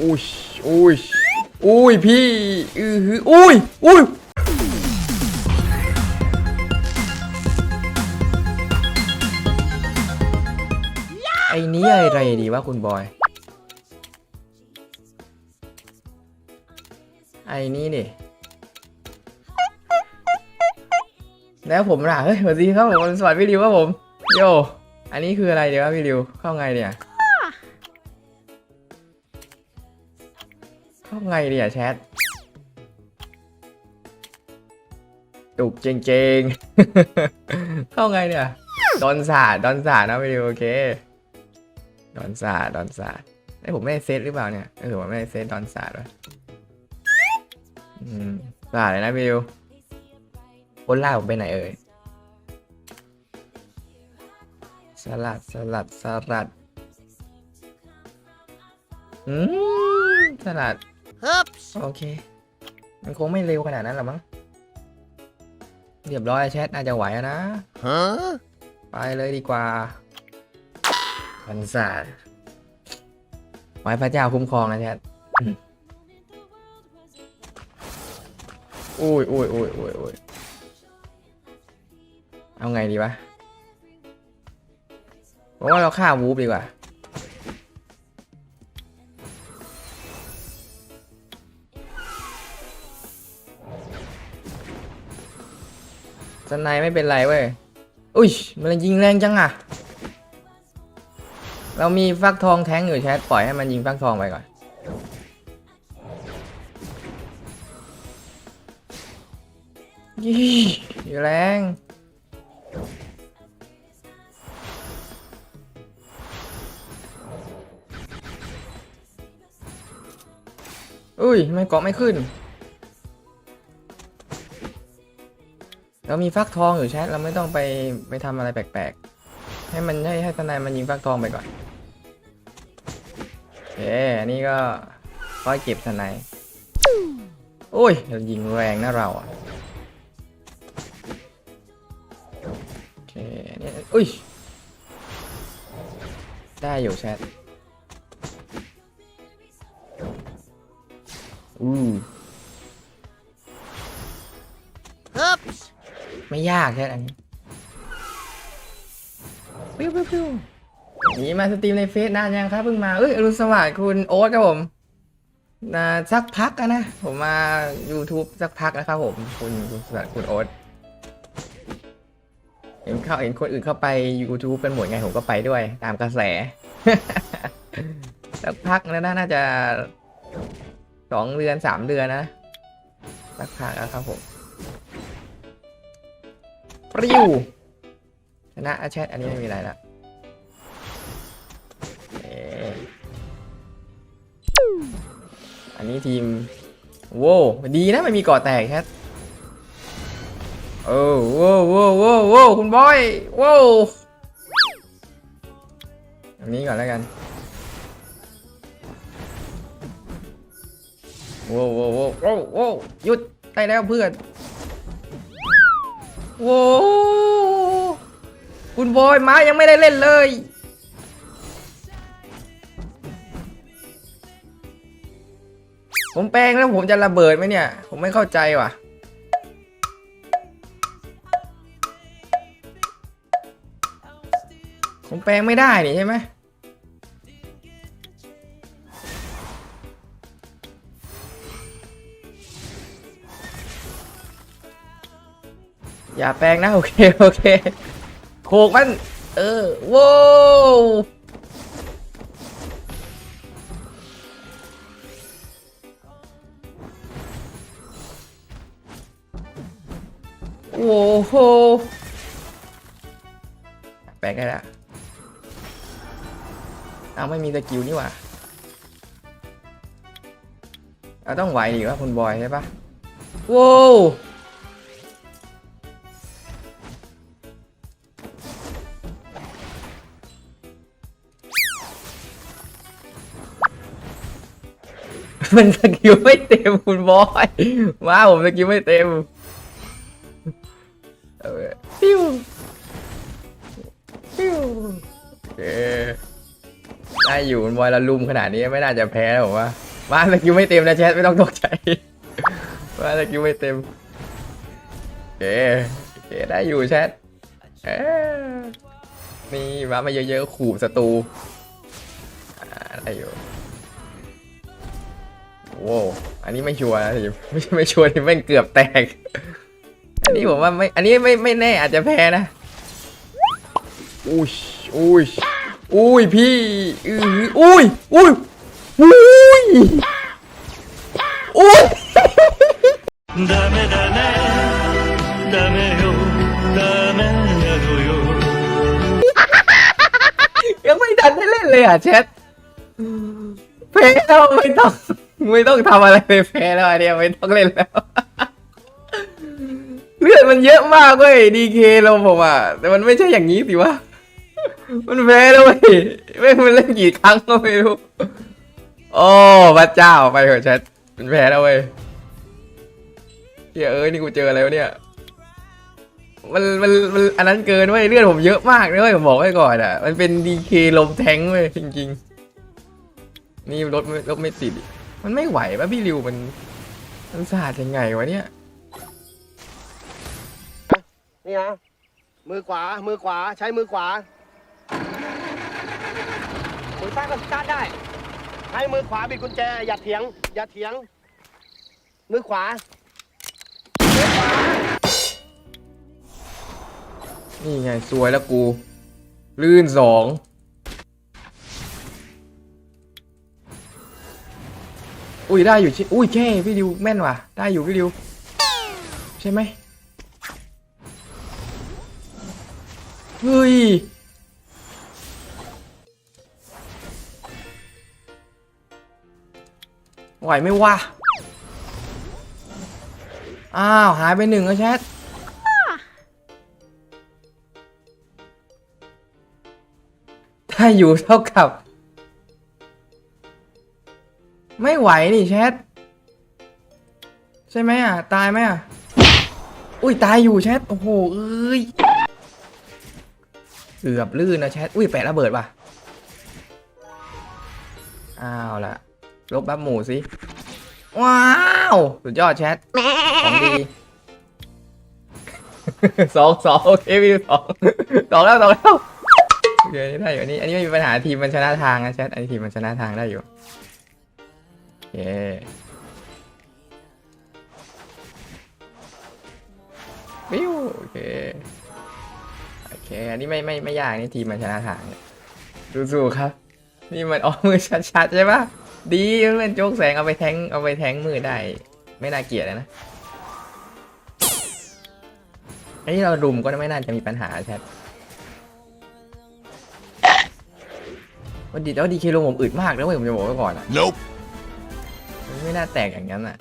อุ้ยอุ้ยอุ้ยพี่ อือหืออุ้ยอุ้ยไอ้นี้อะไรดีวะคุณบอย ไอ้นี้ดิแล้วผมล่ะ เฮ้ยสวัสดีครับผมสวัสดีพี่ริวครับผม โย อันนี้คืออะไรเดี๋ยวครับพี่ริว เข้าไงเนี่ย ไงเนี่ยแชทตุกเจงๆ เข้าไงเนี่ย ดอนสาดดอนสาดนะพี่ริวโอเค ดอนสาดดอนสาดไอผมไม่ได้เซตหรือเปล่าเนี่ยเออผมไม่ได้เซตดอนสาดวะอืมสาดเลยนะพี่ริวคนล่าผมไปไหนเอ่ย สลัดสลัดสลัด อืมสลัด โอเค มันคงไม่เร็วขนาดนั้นหรอกมั้ง เรียบร้อยแชทน่าจะไหวอะนะ Huh? ไปเลยดีกว่าพันศาสตร์ไว้พระเจ้าคุ้มครองนะแชทอืมอุ้ยอุ้ยอุ้ยอุ้ยอุ้ยเอาไงดีวะผมว่าเราฆ่าวูฟดีกว่า สไนไม่เป็นไรเว้ย อุ้ย มันยิงแรงจังอะเรามีฟักทองแทงอยู่แชทปล่อยให้มันยิงฟักทองไปก่อน ยี่อยู่แรงอุ้ยไม่เกาะไม่ขึ้น เรามีฟักทองอยู่แชทเราไม่ต้องไปไปทำอะไรแปลกๆ ให้มันให้ให้ทนายมันยิงฟักทองไปก่อนโอเอันนี้ก็ค่อยเก็บทนายโอ้ยเรายิงแรงนะเราอะโอเคอันนี่อุ้ยได้อยู่แชทอู้ Oops. ไม่ยากแค่อันนี้ปิ้วปิ้วปิ้วนี่มาสตรีมในเฟซนานยังครับเพิ่งมาเอ้ยอรุณสวัสดิ์คุณโอ๊ตครับผมนะสักพักนะ ผมมา YouTube สักพักนะครับผม คุณคุณสวัสดิ์คุณโอ๊ตเห็นเข้าเห็นคนอื่นเข้าไป YouTube กันหมดไงผมก็ไปด้วย ตามกระแส สักพักแล้วนะน่าจะสองเดือนสามเดือนนะสักพักแล้วครับผม ปริวชนะอาแชทอันนี้ไม่มีอะไรละอันนี้ทีมโว้ดีนะไม่มีก่อแตกแชทเออโว้โว้โว้โว้คุณบอยโว้อันนี้ก่อนแล้วกันโว้โว้โว้โว้โว้หยุดได้แล้วเพื่อน โว้คุณบอยมายังไม่ได้เล่นเลย ผมแปลงแล้วผมจะระเบิดไหมเนี่ย ผมไม่เข้าใจว่ะ ผมแปลงไม่ได้นี่ใช่ไหม อย่าแปลงนะโอเคโอเคโขกมัน เออโว้วโอ้โหแปลงได้ละเอาไม่มีสกิลนี่หว่าเราต้องไหวดีว่าคุณบอยใช่ปะโว้ว มันสกิลไม่เต็มคุณบอยว้าผมสกิลไม่เต็มเอาไปปิ้วปิ้วโอเคได้อยู่คุณบอยละลุมขนาดนี้ไม่น่าจะแพ้หรอกว่าบ้านสกิลไม่เต็มนะแชทไม่ต้องตกใจบ้านสกิลไม่เต็มโอเคโอเคได้อยู่แชทเอ้ยนี่มามาเยอะๆขู่ศัตรูอ่าได้อยู่ โว้วอันนี้ไม่ชัวร์นะทีมไม่ใช่ไม่ชัวร์ที่แม่งเกือบแตก อันนี้ผมว่าไม่ อันนี้ไม่ไม่แน่อาจจะแพ้นะ อุ้ยอุ้ยอุ้ยพี่อื้ออุ้ยอุ้ยอุ้ยอุ้ย ダメダメダメよダメなのよ ยังไม่ดันได้เล่นเลยอ่ะแชทแพ้แล้วไม่ต้อง ไม่ต้องทำอะไรเลยแพ้แล้วไอเนี้ยไม่ต้องเล่นแล้ว เลือดมันเยอะมากเว้ยดีเคเราผมอะ แต่มันไม่ใช่อย่างนี้สิวะ มันแพ้แล้วเว้ยไม่งมันเล่นกี่ครั้งก็ไม่รู้ โอ้พระเจ้าไปเถอะแชทมันแพ้แล้วเว้ยเฮ้ยเอ้ยนี่กูเจออะไรวะเนี่ย มันมันมันอันนั้นเกินเว้ยเลือดผมเยอะมากเลยเว้ยผมบอกไว้ก่อนอะ มันเป็นดีเคลมแทงเว้ยจริงๆ นี่รถไม่รถไม่ติดอีก มันไม่ไหวป่ะพี่ริวมันมันสาดยังไงวะเนี่ยนี่นะมือขวา มือขวา ใช้มือขวา มือซ้ายก็สตาร์ทได้ ใช้มือขวาบิดกุญแจ อย่าเถียง อย่าเถียง มือขวามือขวานี่ไงสวยแล้วกู ลื่นสอง อุ้ยได้อยู่ชิอุ้ยแค่พี่ริวแม่นว่ะ ได้อยู่พี่ริว ใช่ไหมเฮ้ยไหวไหมวะอ้าว หายไปหนึ่งแล้วแชทถ้าอยู่เท่ากับ ไม่ไหวนี่แชทใช่ไหมอะ ตายไหมอะ อุ้ยตายอยู่แชท โอ้โห เอ้ย เกือบลื่นนะแชท อุ้ยแปะระเบิดว่ะ อ้าวละลบบัฟหมูสิ ว้าว สุดยอดแชท ของดีสองสองโอเคพี่ดูสองสองแล้วสองแล้วโอเคนี่ได้อยู่นนี้อันนี้ไม่มีปัญหาทีมมันชนะทางนะแชท อันนี้ทีมมันชนะทางได้อยู่ เควิวโอเคโอเคอันนี้ไม่ไม่ไม่ยากนี่ทีมมันชนะทางสู้ๆครับ นี่มันออกมือชัดๆใช่ปะดีมันเป็นโจกแสงเอาไปแทงเอาไปแทงมือได้ ไม่น่าเกลียดนะไอ้นี่เรารุมก็ไม่น่าจะมีปัญหาแชทวันดีแล้วดีเคลงผมอึดมากแล้วผมจะบอกไว้ก่อนอะ Nope น่าแตกอย่างนั้นอะ